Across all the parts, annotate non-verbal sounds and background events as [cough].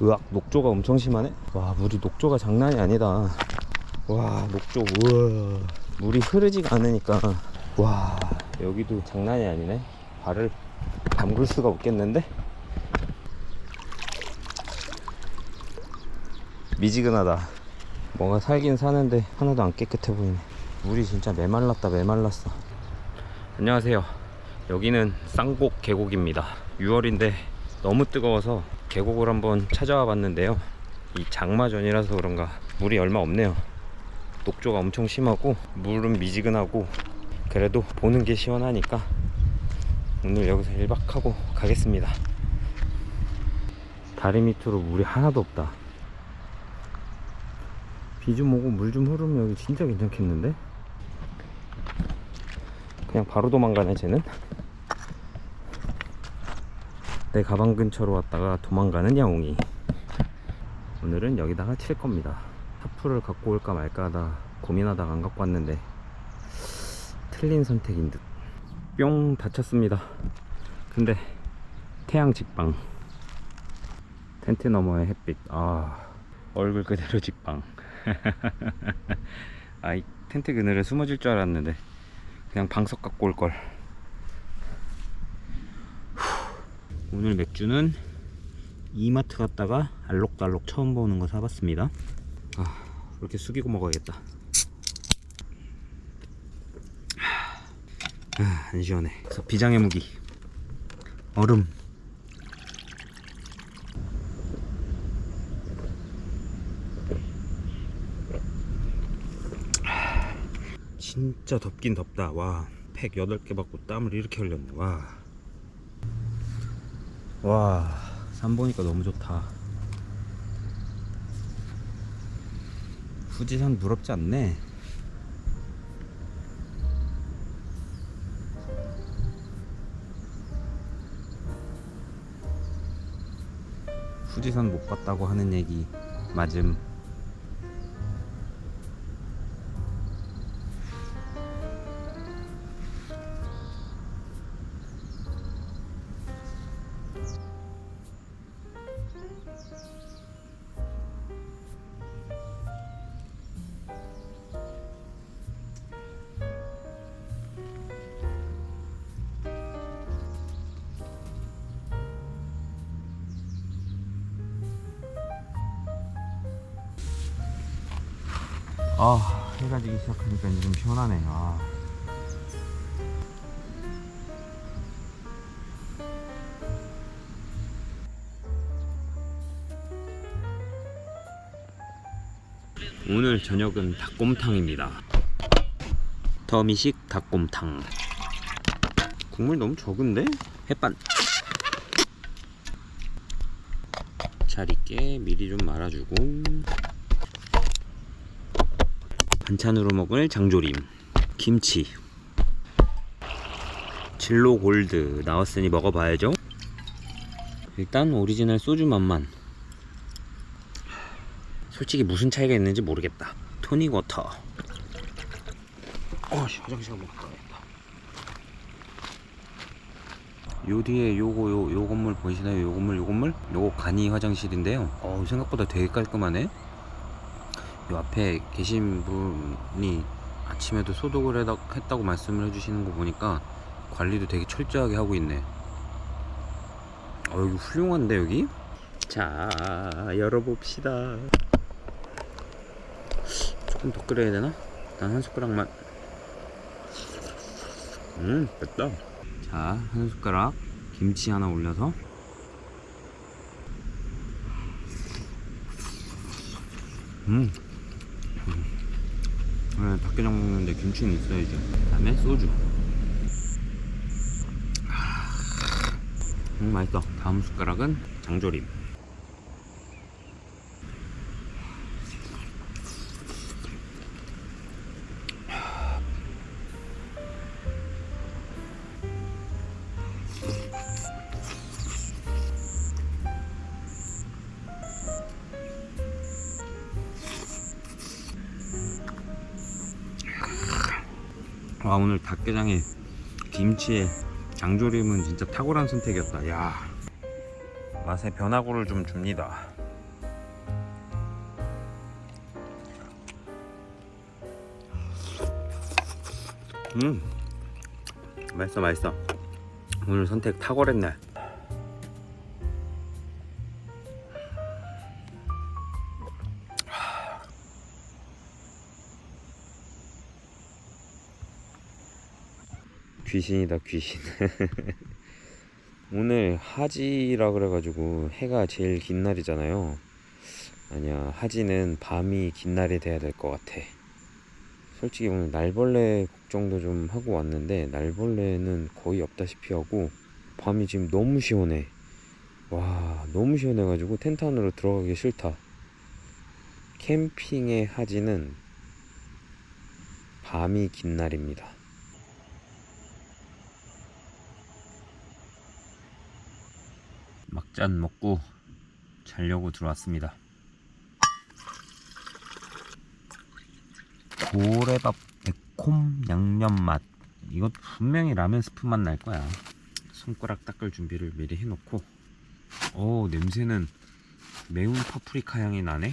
으악 녹조가 엄청 심하네? 와 물이 녹조가 장난이 아니다. 와 녹조 우와. 물이 흐르지가 않으니까. 와 여기도 장난이 아니네. 발을 담글 수가 없겠는데? 미지근하다. 뭔가 살긴 사는데 하나도 안 깨끗해 보이네. 물이 진짜 메말랐다 메말랐어. 안녕하세요. 여기는 쌍곡 계곡입니다. 6월인데 너무 뜨거워서 계곡을 한번 찾아와 봤는데요. 이 장마전이라서 그런가 물이 얼마 없네요. 녹조가 엄청 심하고 물은 미지근하고 그래도 보는 게 시원하니까 오늘 여기서 1박하고 가겠습니다. 다리 밑으로 물이 하나도 없다. 비 좀 오고 물 좀 흐르면 여기 진짜 괜찮겠는데? 그냥 바로 도망가네 쟤는 내 가방 근처로 왔다가 도망가는 야옹이. 오늘은 여기다가 칠 겁니다. 하프를 갖고 올까 말까 하다 고민하다가 안 갖고 왔는데 틀린 선택인 듯. 뿅 다쳤습니다. 근데 태양 직방. 텐트 너머의 햇빛. 아 얼굴 그대로 직방. [laughs] 아이 텐트 그늘에 숨어질 줄 알았는데 그냥 방석 갖고 올걸 오늘 맥주는 이마트 갔다가 알록달록 처음 보는 거 사봤습니다. 아 이렇게 숙이고 먹어야겠다. 아, 안 시원해. 그래서 비장의 무기. 얼음. 진짜 덥긴 덥다. 와팩 8개 받고 땀을 이렇게 흘렸네. 와 와, 산 보니까 너무 좋다. 후지산 부럽지 않네. 후지산 못 봤다고 하는 얘기 맞음. 아, 해가 지기 시작하니까 이제 좀 시원하네. 아. 오늘 저녁은 닭곰탕입니다. 더미식 닭곰탕. 국물 너무 적은데? 햇반. 잘 익게 미리 좀 말아주고 반찬으로 먹을 장조림 김치. 진로 골드 나왔으니 먹어봐야죠. 일단 오리지널 소주 맛만. 솔직히 무슨 차이가 있는지 모르겠다. 토닉 워터. 어씨 화장실 한번 갔다 와야겠다. 요 뒤에 요거 요, 요 건물 보이시나요? 요 건물 요 건물? 요거 간이 화장실인데요. 어 생각보다 되게 깔끔하네 요 앞에 계신 분이 아침에도 소독을 했다고 말씀을 해주시는 거 보니까 관리도 되게 철저하게 하고 있네. 어, 여기 훌륭한데, 여기? 자, 열어봅시다. 조금 더 끓여야 되나? 난 한 숟가락만. 음, 됐다. 자, 한 숟가락 김치 하나 올려서. 음. 네, 닭게장 먹는데 김치는 있어야죠. 그 다음에 소주. 음 맛있어. 다음 숟가락은 장조림. 와 오늘 닭게장에 김치에 장조림은 진짜 탁월한 선택이었다. 야 맛의 변화구를 좀 줍니다. 음 맛있어 맛있어. 오늘 선택 탁월했네. 귀신이다 귀신. [laughs] 오늘 하지라 그래가지고 해가 제일 긴 날이잖아요. 아니야 하지는 밤이 긴 날이 돼야 될 것 같아. 솔직히 오늘 날벌레 걱정도 좀 하고 왔는데 날벌레는 거의 없다시피 하고 밤이 지금 너무 시원해. 와 너무 시원해가지고 텐트 안으로 들어가기 싫다. 캠핑의 하지는 밤이 긴 날입니다 막잔 먹고 자려고 들어왔습니다. 고래밥 매콤 양념 맛. 이것 분명히 라면 스프 맛 날 거야. 손가락 닦을 준비를 미리 해놓고. 오 냄새는 매운 파프리카 향이 나네.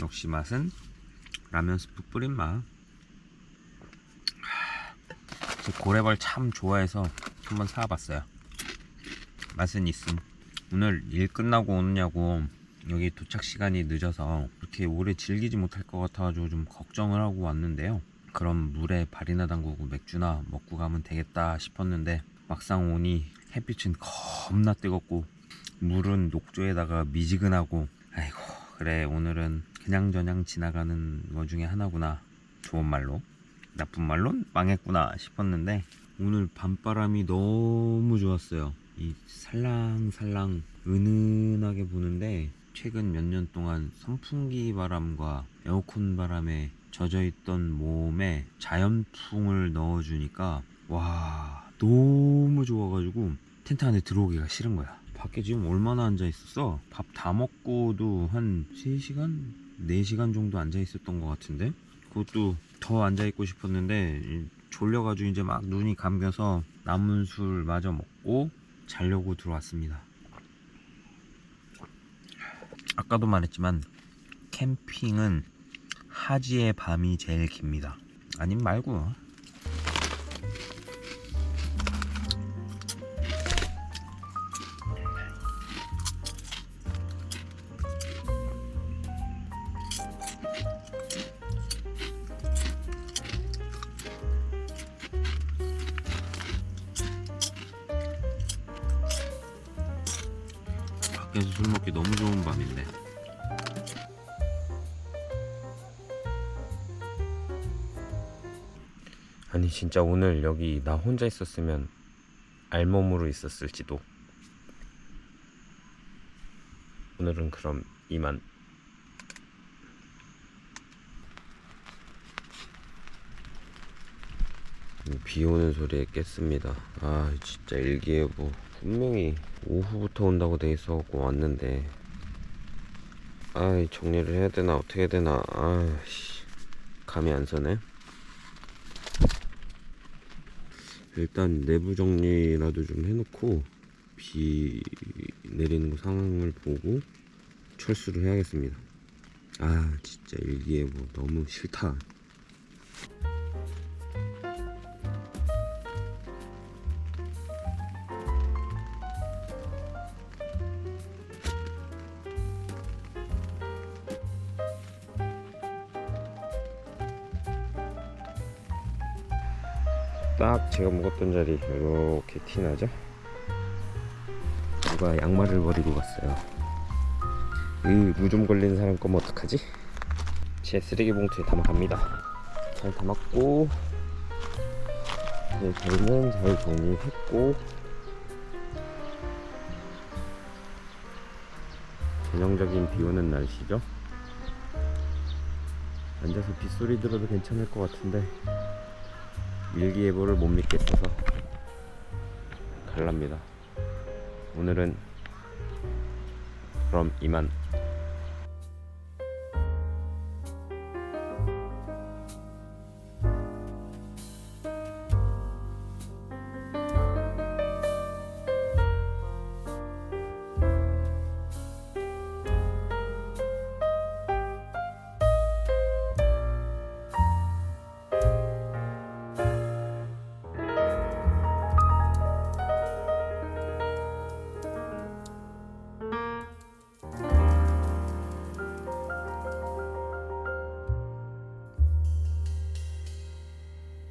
역시 맛은 라면 스프 뿌린 맛. 제 고래발 참 좋아해서 한번 사와봤어요. 맛은 있음. 오늘 일 끝나고 오느냐고 여기 도착 시간이 늦어서 그렇게 오래 즐기지 못할 것 같아가지고 좀 걱정을 하고 왔는데요. 그럼 물에 발이나 담그고 맥주나 먹고 가면 되겠다 싶었는데 막상 오니 햇빛은 겁나 뜨겁고 물은 녹조에다가 미지근하고 아이고 그래 오늘은 그냥저냥 지나가는 거 중에 하나구나. 좋은 말로. 나쁜 말론 망했구나 싶었는데 오늘 밤바람이 너무 좋았어요. 이 살랑살랑 은은하게 부는데 최근 몇 년 동안 선풍기 바람과 에어컨 바람에 젖어 있던 몸에 자연풍을 넣어주니까 와 너무 좋아가지고 텐트 안에 들어오기가 싫은 거야. 밖에 지금 얼마나 앉아 있었어? 밥 다 먹고도 한 3시간? 4시간 정도 앉아 있었던 것 같은데 그것도 더 앉아 있고 싶었는데 이 졸려가지고 이제 막 눈이 감겨서 남은 술 마저 먹고 자려고 들어왔습니다. 아까도 말했지만 캠핑은 하지의 밤이 제일 깁니다. 아님 말고. 밖에서 술 먹기 너무 좋은 밤인데. 아니 진짜 오늘 여기 나 혼자 있었으면 알몸으로 있었을지도. 오늘은 그럼 이만. 비 오는 소리에 깼습니다. 아 진짜 일기예보 분명히 오후부터 온다고 돼 있어갖고 왔는데 아 정리를 해야 되나 어떻게 해야 되나 아씨 감이 안 서네. 일단 내부 정리라도 좀 해놓고 비 내리는 거 상황을 보고 철수를 해야겠습니다. 아 진짜 일기예보 너무 싫다. 딱 제가 묵었던 자리 이렇게 티나죠? 누가 양말을 버리고 갔어요. 이 무좀 걸린 사람 거면 어떡하지? 제 쓰레기 봉투에 담아갑니다. 잘 담았고 네, 저희는 잘 정리했고 전형적인 비 오는 날씨죠. 앉아서 빗소리 들어도 괜찮을 것 같은데 일기예보를 못 믿겠어서 갈랍니다. 오늘은 그럼 이만.